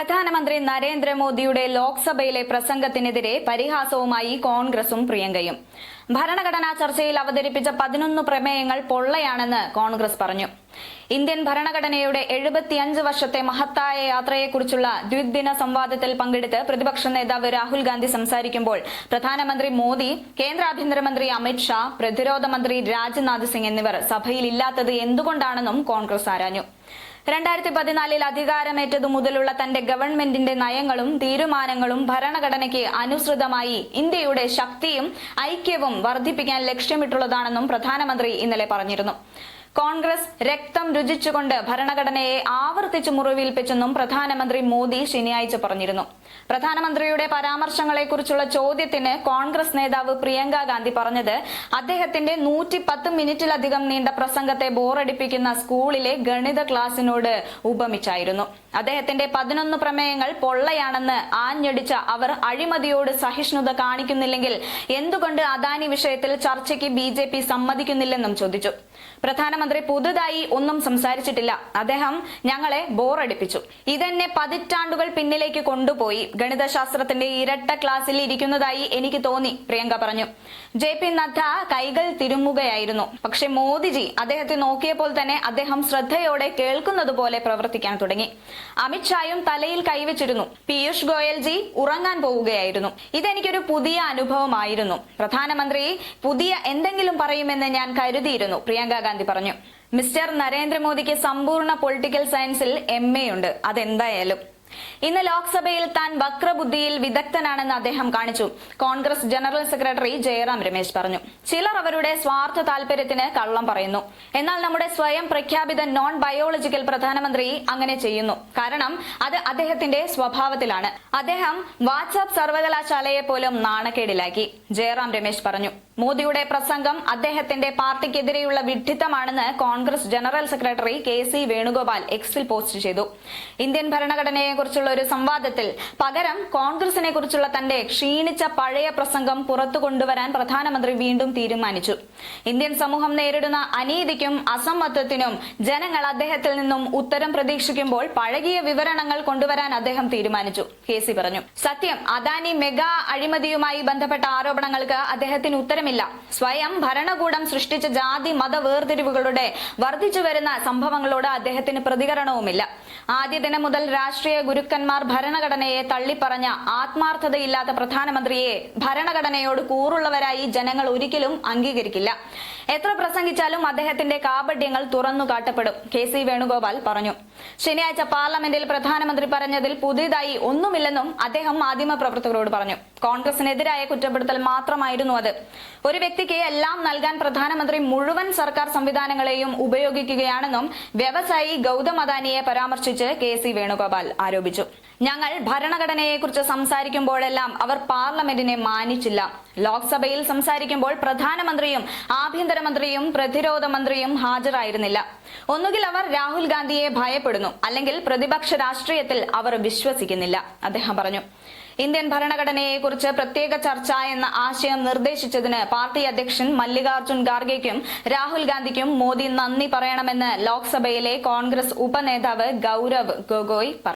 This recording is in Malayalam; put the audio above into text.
പ്രധാനമന്ത്രി നരേന്ദ്രമോദിയുടെ ലോക്സഭയിലെ പ്രസംഗത്തിനെതിരെ പരിഹാസവുമായി കോൺഗ്രസും പ്രിയങ്കയും. ഭരണഘടനാ ചർച്ചയിൽ അവതരിപ്പിച്ച പതിനൊന്ന് പ്രമേയങ്ങൾ പൊള്ളയാണെന്ന് കോൺഗ്രസ് പറഞ്ഞു. ഇന്ത്യൻ ഭരണഘടനയുടെ എഴുപത്തിയഞ്ച് വർഷത്തെ മഹത്തായ യാത്രയെക്കുറിച്ചുള്ള ദ്വിദിന സംവാദത്തിൽ പങ്കെടുത്ത് പ്രതിപക്ഷ നേതാവ് രാഹുൽ ഗാന്ധി സംസാരിക്കുമ്പോൾ പ്രധാനമന്ത്രി മോദി കേന്ദ്ര ആഭ്യന്തരമന്ത്രി അമിത്ഷാ പ്രതിരോധ മന്ത്രി രാജ്നാഥ് സിംഗ് എന്നിവർ സഭയിൽ ഇല്ലാത്തത് എന്തുകൊണ്ടാണെന്നും കോൺഗ്രസ് ആരാഞ്ഞു. രണ്ടായിരത്തി പതിനാലിൽ അധികാരമേറ്റതു മുതലുള്ള തന്റെ ഗവൺമെന്റിന്റെ നയങ്ങളും തീരുമാനങ്ങളും ഭരണഘടനയ്ക്ക് അനുസൃതമായി ഇന്ത്യയുടെ ശക്തിയും ഐക്യവും വർദ്ധിപ്പിക്കാൻ ലക്ഷ്യമിട്ടുള്ളതാണെന്നും പ്രധാനമന്ത്രി ഇന്നലെ പറഞ്ഞിരുന്നു. കോൺഗ്രസ് രക്തം രുചിച്ചുകൊണ്ട് ഭരണഘടനയെ ആവർത്തിച്ച് മുറിവേൽപ്പിച്ചെന്നും പ്രധാനമന്ത്രി മോദി ശനിയാഴ്ച പറഞ്ഞിരുന്നു. പ്രധാനമന്ത്രിയുടെ പരാമർശങ്ങളെക്കുറിച്ചുള്ള ചോദ്യത്തിന് കോൺഗ്രസ് നേതാവ് പ്രിയങ്ക ഗാന്ധി പറഞ്ഞത് അദ്ദേഹത്തിന്റെ നൂറ്റി പത്ത് മിനിറ്റിലധികം നീണ്ട പ്രസംഗത്തെ ബോറടിപ്പിക്കുന്ന സ്കൂളിലെ ഗണിത ക്ലാസിനോട് ഉപമിച്ചായിരുന്നു. അദ്ദേഹത്തിന്റെ പതിനൊന്ന് പ്രമേയങ്ങൾ പൊള്ളയാണെന്ന് ആഞ്ഞടിച്ച അവർ അഴിമതിയോട് സഹിഷ്ണുത കാണിക്കുന്നില്ലെങ്കിൽ എന്തുകൊണ്ട് അദാനി വിഷയത്തിൽ ചർച്ചയ്ക്ക് ബി ജെ പി സമ്മതിക്കുന്നില്ലെന്നും ചോദിച്ചു. പ്രധാനമന്ത്രി പുതുതായി ഒന്നും സംസാരിച്ചിട്ടില്ല. അദ്ദേഹം ഞങ്ങളെ ബോറടിപ്പിച്ചു. ഇതെന്നെ പതിറ്റാണ്ടുകൾ പിന്നിലേക്ക് കൊണ്ടുപോയി. ഗണിതശാസ്ത്രത്തിന്റെ ഇരട്ട ക്ലാസ്സിൽ ഇരിക്കുന്നതായി എനിക്ക് തോന്നി പ്രിയങ്ക പറഞ്ഞു. ജെ പി നദ്ദ കൈകൾ തിരുമുകയായിരുന്നു പക്ഷെ മോദിജി അദ്ദേഹത്തെ നോക്കിയപ്പോൾ തന്നെ അദ്ദേഹം ശ്രദ്ധയോടെ കേൾക്കുന്നത് പോലെ പ്രവർത്തിക്കാൻ തുടങ്ങി. അമിത്ഷായും തലയിൽ കൈവച്ചിരുന്നു. പീയൂഷ് ഗോയൽജി ഉറങ്ങാൻ പോവുകയായിരുന്നു. ഇതെനിക്കൊരു പുതിയ അനുഭവമായിരുന്നു. പ്രധാനമന്ത്രി പുതിയ എന്തെങ്കിലും പറയുമെന്ന് ഞാൻ കരുതിയിരുന്നു പ്രിയങ്ക ഗാന്ധി പറഞ്ഞു. മിസ്റ്റർ നരേന്ദ്രമോദിക്ക് സമ്പൂർണ പൊളിറ്റിക്കൽ സയൻസിൽ എം എ ഉണ്ട്. അതെന്തായാലും. ഇന്ന് ലോക്സഭയിൽ താൻ വക്രബുദ്ധിയിൽ വിദഗ്ധനാണെന്ന് അദ്ദേഹം കാണിച്ചു. കോൺഗ്രസ് ജനറൽ സെക്രട്ടറി ജയറാം രമേശ് പറഞ്ഞു. ചിലർ അവരുടെ സ്വാർത്ഥ താല്പര്യത്തിന് കള്ളം പറയുന്നു. എന്നാൽ നമ്മുടെ സ്വയം പ്രഖ്യാപിത നോൺ ബയോളജിക്കൽ പ്രധാനമന്ത്രി അങ്ങനെ ചെയ്യുന്നു. കാരണം അത് അദ്ദേഹത്തിന്റെ സ്വഭാവത്തിലാണ്. അദ്ദേഹം വാട്സാപ്പ് സർവകലാശാലയെ പോലും നാണക്കേടിലാക്കി. ജയറാം രമേശ് പറഞ്ഞു. മോദിയുടെ പ്രസംഗം അദ്ദേഹത്തിന്റെ പാർട്ടിക്കെതിരെയുള്ള വിഡ്ഢിത്തമാണെന്ന് Congress general secretary K C Venugopal എക്സിൽ പോസ്റ്റ് ചെയ്തു. ഇന്ത്യൻ ഭരണഘടനയെക്കുറിച്ചുള്ള ഒരു സംവാദത്തിൽ പകരം കോൺഗ്രസിനെ കുറിച്ചുള്ള തന്റെ ക്ഷീണിച്ച പഴയ പ്രസംഗം പുറത്തു കൊണ്ടുവരാൻ പ്രധാനമന്ത്രി വീണ്ടും തീരുമാനിച്ചു. ഇന്ത്യൻ സമൂഹം നേരിടുന്ന അനീതിക്കും അസമത്വത്തിനും ജനങ്ങൾ അദ്ദേഹത്തിൽ നിന്നും ഉത്തരം പ്രതീക്ഷിക്കുമ്പോൾ പഴകിയ വിവരണങ്ങൾ കൊണ്ടുവരാൻ അദ്ദേഹം തീരുമാനിച്ചു. കെ സി പറഞ്ഞു. സത്യം അദാനി മെഗാ അഴിമതിയുമായി ബന്ധപ്പെട്ട ആരോപണങ്ങൾക്ക് അദ്ദേഹത്തിന് ഉത്തരമില്ല. സ്വയം ഭരണകൂടം സൃഷ്ടിച്ച ജാതി മത വേർതിരിവുകളുടെ വർദ്ധിച്ചു വരുന്ന സംഭവങ്ങളോട് അദ്ദേഹത്തിന് പ്രതികരണവുമില്ല. ആദ്യ ദിനം മുതൽ രാഷ്ട്രീയ ഗുരുക്കന്മാർ ഭരണഘടനയെ തള്ളിപ്പറഞ്ഞ ആത്മാർത്ഥതയില്ലാത്ത പ്രധാനമന്ത്രിയെ ഭരണഘടനയോട് കൂറുള്ളവരായി ജനങ്ങൾ ഒരിക്കലും അംഗീകരിക്കില്ല. എത്ര പ്രസംഗിച്ചാലും അദ്ദേഹത്തിന്റെ കാപട്യങ്ങൾ തുറന്നു കാട്ടപ്പെടും. കെ സി വേണുഗോപാൽ പറഞ്ഞു. ശനിയാഴ്ച പാർലമെന്റിൽ പ്രധാനമന്ത്രി പറഞ്ഞതിൽ പുതിയതായി ഒന്നുമില്ലെന്നും അദ്ദേഹം മാധ്യമപ്രവർത്തകരോട് പറഞ്ഞു. കോൺഗ്രസിനെതിരായ കുറ്റപ്പെടുത്തൽ മാത്രമായിരുന്നു അത്. ഒരു വ്യക്തിക്ക് എല്ലാം നൽകാൻ പ്രധാനമന്ത്രി മുഴുവൻ സർക്കാർ സംവിധാനങ്ങളെയും ഉപയോഗിക്കുകയാണെന്നും വ്യവസായി ഗൗതം അദാനിയെ പരാമർശിച്ച് കെ സി വേണുഗോപാൽ ആരോപിച്ചു. ഞങ്ങൾ ഭരണഘടനയെക്കുറിച്ച് സംസാരിക്കുമ്പോഴെല്ലാം അവർ പാർലമെന്റിനെ മാനിച്ചില്ല. ലോക്സഭയിൽ സംസാരിക്കുമ്പോൾ പ്രധാനമന്ത്രിയും ആഭ്യന്തരമന്ത്രിയും പ്രതിരോധ മന്ത്രിയും ഹാജരായിരുന്നില്ല. ഒന്നുകിൽ അവർ രാഹുൽ ഗാന്ധിയെ ഭയപ്പെടുന്നു അല്ലെങ്കിൽ പ്രതിപക്ഷ രാഷ്ട്രീയത്തിൽ അവർ വിശ്വസിക്കുന്നില്ല അദ്ദേഹം പറഞ്ഞു. ഇന്ത്യൻ ഭരണഘടനയെക്കുറിച്ച് പ്രത്യേക ചർച്ച എന്ന ആശയം നിർദ്ദേശിച്ചതിന് പാർട്ടി അധ്യക്ഷൻ മല്ലികാർജുൻ ഖാർഗെക്കും രാഹുൽ ഗാന്ധിക്കും മോദി നന്ദി പറയണമെന്ന് ലോക്സഭയിലെ കോൺഗ്രസ് ഉപനേതാവ് ഗൌരവ് ഗൊഗോയ് പറഞ്ഞു